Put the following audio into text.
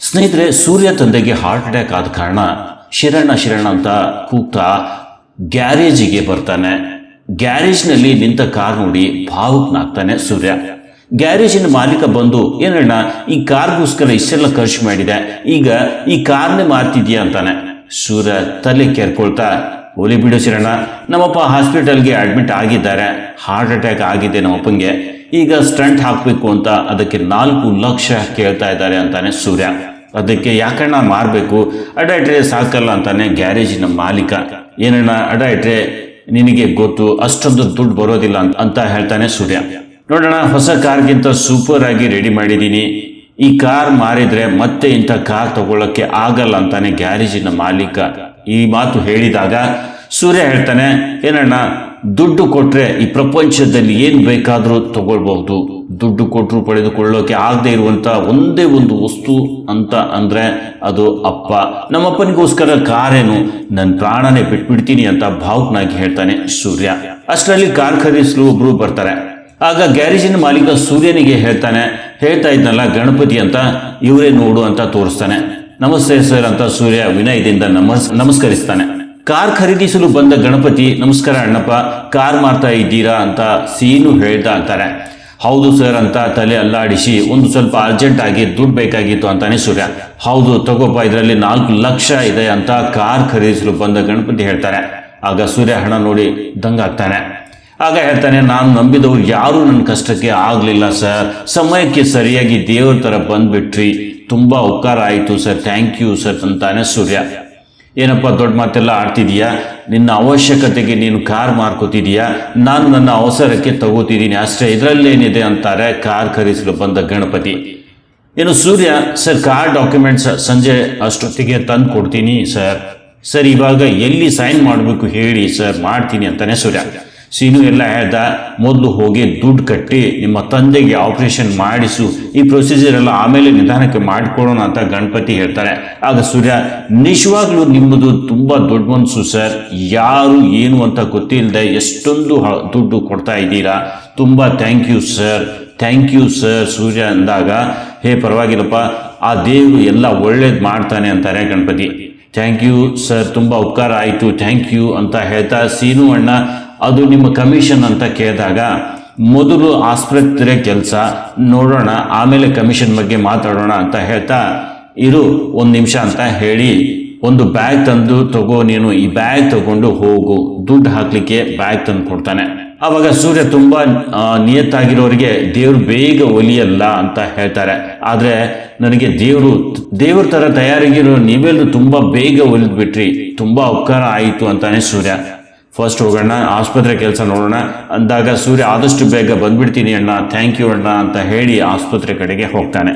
ಸ್ನೇಹಿತರೆ, ಸೂರ್ಯ ತಂದೆಗೆ heart attack ಆದ ಕಾರಣ ಶಿರಣ್ಣ ಶಿರಣ್ಣ ಅಂತ ಕೂಗ್ತಾ ಗ್ಯಾರೇಜಿಗೆ ಬರ್ತಾನೆ. ಗ್ಯಾರೇಜ್ನಲ್ಲಿ ನಿಂತ ಕಾರ್ ನೋಡಿ ಭಾವುಕನಾಗ್ತಾನೆ ಸೂರ್ಯ. ಗ್ಯಾರೇಜಿನ ಮಾಲೀಕ ಬಂದು ಏನಣ್ಣ ಈ ಕಾರ್ಗೋಸ್ಕರ ಇಷ್ಟೆಲ್ಲ ಖರ್ಚು ಮಾಡಿದೆ. ಈಗ ಈ ಕಾರ್ನೇ ಮಾರ್ತಿದ್ಯಾ? ಅಂತಾನೆ. ಸೂರ್ಯ ತಲೆ ಕೆರ್ಕೊಳ್ತಾ ಒಲಿ ಬಿಡು ಶರಣ. ನಮ್ಮಪ್ಪ ಹಾಸ್ಪಿಟಲ್ಗೆ ಅಡ್ಮಿಟ್ ಆಗಿದ್ದಾರೆ. ಹಾರ್ಟ್ ಅಟ್ಯಾಕ್ ಆಗಿದೆ ನಮ್ಮಪ್ಪಂಗೆ. ಈಗ ಸ್ಟಂಟ್ ಹಾಕಬೇಕು ಅಂತ ಅದಕ್ಕೆ ನಾಲ್ಕು ಲಕ್ಷ ಕೇಳ್ತಾ ಇದ್ದಾರೆ ಅಂತಾನೆ ಸೂರ್ಯ. ಅದಕ್ಕೆ ಯಾಕಣ್ಣ ಮಾರಬೇಕು? ಅಡ ಇಟ್ರೆ ಸಾಕಲ್ಲ ಅಂತಾನೆ ಗ್ಯಾರೇಜಿನ ಮಾಲೀಕ. ಏನಣ್ಣ ಅಡ ಇಟ್ರೆ ನಿನಗೆ ಗೊತ್ತು, ಅಷ್ಟೊಂದು ದುಡ್ಡು ಬರೋದಿಲ್ಲ ಅಂತ ಅಂತ ಹೇಳ್ತಾನೆ ಸೂರ್ಯ. ನೋಡೋಣ ಹೊಸ ಕಾರ್ಗಿಂತ ಸೂಪರ್ ಆಗಿ ರೆಡಿ ಮಾಡಿದ್ದೀನಿ. ಈ ಕಾರ್ ಮಾರಿದ್ರೆ ಮತ್ತೆ ಇಂಥ ಕಾರ್ ತಗೊಳ್ಳಕ್ಕೆ ಆಗಲ್ಲ ಅಂತಾನೆ ಗ್ಯಾರೇಜಿನ ಮಾಲೀಕ ಈ ಮಾತು ಹೇಳಿದಾಗ ಸೂರ್ಯ ಹೇಳ್ತಾನೆ, ಏನಣ್ಣ, ದುಡ್ಡು ಕೊಟ್ರೆ ಈ ಪ್ರಪಂಚದಲ್ಲಿ ಏನ್ ಬೇಕಾದರೂ ತಗೊಳ್ಬಹುದು. ದುಡ್ಡು ಕೊಟ್ಟರು ಪಡೆದುಕೊಳ್ಳೋಕೆ ಆಗದೆ ಇರುವಂತ ಒಂದೇ ಒಂದು ವಸ್ತು ಅಂತ ಅಂದ್ರೆ ಅದು ಅಪ್ಪ. ನಮ್ಮಪ್ಪನಿಗೋಸ್ಕರ ಕಾರೇನು ನನ್ನ ಪ್ರಾಣನೇ ಬಿಟ್ಬಿಡ್ತೀನಿ ಅಂತ ಭಾವುಕನಾಗಿ ಹೇಳ್ತಾನೆ ಸೂರ್ಯ. ಅಷ್ಟರಲ್ಲಿ ಕಾರ್ ಖರೀದಿಸಲು ಒಬ್ರು ಬರ್ತಾರೆ. ಆಗ ಗ್ಯಾರೇಜಿನ ಮಾಲೀಕ ಸೂರ್ಯನಿಗೆ ಹೇಳ್ತಾನೆ, ಹೇಳ್ತಾ ಇದ್ನಲ್ಲ, ಗಣಪತಿ ಅಂತ, ಇವರೇ ನೋಡು ಅಂತ ತೋರಿಸ್ತಾನೆ. ನಮಸ್ತೆ ಸರ್ ಅಂತ ಸೂರ್ಯ ವಿನಯದಿಂದ ನಮಸ್, ನಮಸ್ಕರಿಸ್ತಾನೆ. ಕಾರ್ ಖರೀದಿಸಲು ಬಂದ ಗಣಪತಿ, ನಮಸ್ಕಾರ ಅಣ್ಣಪ್ಪ, ಕಾರ್ ಮಾಡ್ತಾ ಇದ್ದೀರಾ ಅಂತ ಸೀನು ಹೇಳ್ತಾ ಅಂತಾರೆ ಹೌದು ಸರ್ ಅಂತ ತಲೆ ಅಲ್ಲಾಡಿಸಿ ಒಂದು ಸ್ವಲ್ಪ ಅರ್ಜೆಂಟ್ ಆಗಿ ದುಡ್ಡು ಬೇಕಾಗಿತ್ತು ಅಂತಾನೆ ಸೂರ್ಯ. ಹೌದು, ತಗೋಪ್ಪ, ಇದರಲ್ಲಿ ನಾಲ್ಕು ಲಕ್ಷ ಇದೆ ಅಂತ ಕಾರ್ ಖರೀದಿಸಲು ಬಂದ ಗಣಪತಿ ಹೇಳ್ತಾರೆ. ಆಗ ಸೂರ್ಯ ಹಣ ನೋಡಿ ದಂಗಾಗ್ತಾನೆ. ಆಗ ಹೇಳ್ತಾನೆ, ನಾನು ನಂಬಿದವರು ಯಾರೂ ನನ್ನ ಕಷ್ಟಕ್ಕೆ ಆಗಲಿಲ್ಲ, ಸರ್. ಸಮಯಕ್ಕೆ ಸರಿಯಾಗಿ ದೇವ್ರ ಥರ ಬಂದುಬಿಟ್ರಿ. ತುಂಬ ಉಪಕಾರ ಆಯಿತು, ಸರ್. ಥ್ಯಾಂಕ್ ಯು, ಸರ್, ಅಂತಾನೆ ಸೂರ್ಯ. ಏನಪ್ಪ, ದೊಡ್ಡ ಮಾತೆಲ್ಲ ಆಡ್ತಿದೀಯಾ? ನಿನ್ನ ಅವಶ್ಯಕತೆಗೆ ನೀನು ಕಾರ್ ಮಾರ್ಕೋತಿದೀಯಾ? ನಾನು ನನ್ನ ಅವಸರಕ್ಕೆ ತಗೋತಿದ್ದೀನಿ ಅಷ್ಟೇ, ಇದರಲ್ಲೇನಿದೆ, ಅಂತಾರೆ ಕಾರ್ ಖರೀದಿಸಲು ಬಂದ ಗಣಪತಿ. ಏನು ಸೂರ್ಯ, ಸರ್, ಕಾರ್ ಡಾಕ್ಯುಮೆಂಟ್ಸ್ ಸಂಜೆ ಅಷ್ಟೊತ್ತಿಗೆ ತಂದು ಕೊಡ್ತೀನಿ, ಸರ್. ಸರ್, ಇವಾಗ ಎಲ್ಲಿ ಸೈನ್ ಮಾಡಬೇಕು ಹೇಳಿ, ಸರ್, ಮಾಡ್ತೀನಿ, ಅಂತಾನೆ ಸೂರ್ಯ. ಸೀನು ಎಲ್ಲ ಹೇಳ್ದ, ಮೊದಲು ಹೋಗಿ ದುಡ್ಡು ಕಟ್ಟಿ, ನಿಮ್ಮ ತಂದೆಗೆ ಆಪರೇಷನ್ ಮಾಡಿಸು. ಈ ಪ್ರೊಸೀಜರ್ ಎಲ್ಲ ಆಮೇಲೆ ನಿಧಾನಕ್ಕೆ ಮಾಡಿಕೊಡೋಣ ಅಂತ ಗಣಪತಿ ಹೇಳ್ತಾರೆ ಆಗ ಸೂರ್ಯ, ನಿಜವಾಗ್ಲೂ ನಿಮ್ಮದು ತುಂಬ ದೊಡ್ಡ ಮನಸ್ಸು ಸರ್. ಯಾರು, ಏನು ಅಂತ ಗೊತ್ತಿಲ್ಲದೆ ಎಷ್ಟೊಂದು ದುಡ್ಡು ಕೊಡ್ತಾ ಇದ್ದೀರಾ? ತುಂಬ thank you sir thank you sir Surya ಅಂದಾಗ, ಹೇ, ಪರವಾಗಿಲ್ಲಪ್ಪ. ಆ ದೇವರು ಎಲ್ಲ ಒಳ್ಳೇದು ಮಾಡ್ತಾನೆ ಅಂತಾರೆ ಗಣಪತಿ. ಥ್ಯಾಂಕ್ ಯು ಸರ್ ತುಂಬ ಉಪಕಾರ ಆಯಿತು. ಥ್ಯಾಂಕ್ ಯು ಅಂತ ಹೇಳ್ತಾ ಸೀನು ಅಣ್ಣ, ಅದು ನಿಮ್ಮ ಕಮಿಷನ್ ಅಂತ ಕೇಳಿದಾಗ ಮೊದಲು ಆಸ್ಪತ್ರೆ ಕೆಲಸ ನೋಡೋಣ, ಆಮೇಲೆ ಕಮಿಷನ್ ಬಗ್ಗೆ ಮಾತಾಡೋಣ ಅಂತ ಹೇಳ್ತಾ ಇರು, ಒಂದು ನಿಮಿಷ ಅಂತ ಹೇಳಿ ಒಂದು ಬ್ಯಾಗ್ ತಂದು ತಗೋ, ನೀನು ಈ ಬ್ಯಾಗ್ ತಗೊಂಡು ಹೋಗು. ದುಡ್ಡು ಹಾಕ್ಲಿಕ್ಕೆ ಬ್ಯಾಗ್ ತಂದು ಕೊಡ್ತಾನೆ. ಅವಾಗ ಸೂರ್ಯ ತುಂಬಾ ನಿಯತ್ತಾಗಿರೋರಿಗೆ ದೇವರು ಬೇಗ ಒಲಿಯಲ್ಲ ಅಂತ ಹೇಳ್ತಾರೆ. ಆದರೆ ನನಗೆ ದೇವರು, ದೇವ್ರ ಥರ ತಯಾರಿಗಿರೋ ನೀವೆಲ್ಲರೂ ತುಂಬ ಬೇಗ ಒಲಿದ್ಬಿಟ್ರಿ, ತುಂಬಾ ಉಪಕಾರ ಆಯಿತು ಅಂತಾನೆ ಸೂರ್ಯ. ಫಸ್ಟ್ ಹೋಗೋಣ, ಆಸ್ಪತ್ರೆ ಕೆಲಸ ನೋಡೋಣ, ಅಂದಾಗ ಸೂರ್ಯ ಆದಷ್ಟು ಬೇಗ ಬಂದ್ಬಿಡ್ತೀನಿ ಅಣ್ಣ ಥ್ಯಾಂಕ್ ಯು ಅಣ್ಣ ಅಂತ ಹೇಳಿ ಆಸ್ಪತ್ರೆ ಕಡೆಗೆ ಹೋಗ್ತಾನೆ.